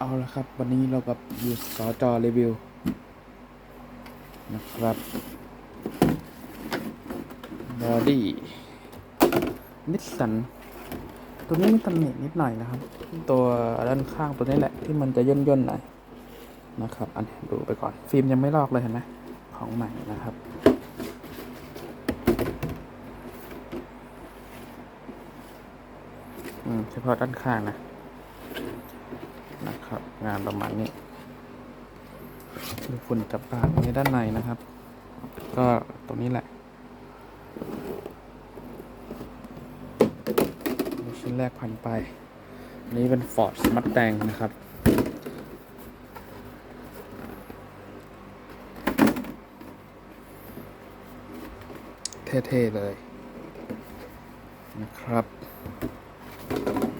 เอาละครับ วันนี้เรากับยูสอจอรีวิว นะครับบอดี้นิสสันตัวนี้มีตำหนินิดหน่อยนะครับ ตัวด้านข้างตัวนี้แหละที่มันจะย่นย่นหน่อยนะครับ อันนี้ดูไปก่อน ฟิล์มยังไม่ลอกเลยเห็นไหมของใหม่นะครับอืมเฉพาะด้านข้างนะ นะครับ งานประมาณนี้ดูฝุ่นจับปากในด้านในนะครับ ก็ตรงนี้แหละชิ้นแรกผ่านไป อันนี้เป็น Ford Mustang นะครับเท่ ๆ เลยนะครับ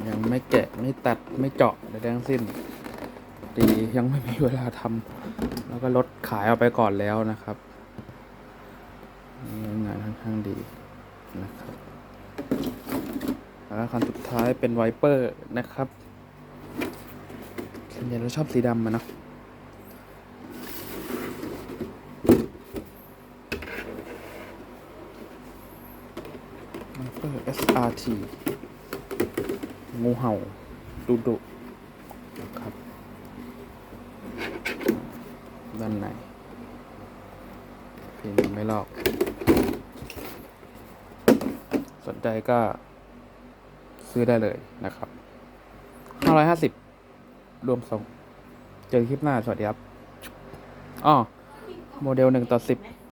ยังไม่แกะไม่ตัดไม่เจาะใดๆทั้งสิ้นดียังไม่มีเวลาทำแล้วก็ลดขายออกไปก่อนแล้วนะครับงานค่อนข้างดีนะครับแล้วคันสุดท้ายเป็นไวเปอร์นะครับส่วนใหญ่เราชอบสีดำมาเนาะไวเปอร์ SRT งูเห่าดุดุนะครับ ด้านในพียงยังไม่ลอก สนใจก็ซื้อได้เลยนะครับ 550 รวมส่ง เจอคลิปหน้า สวัสดีครับอ้อโมเดล1ต่อ10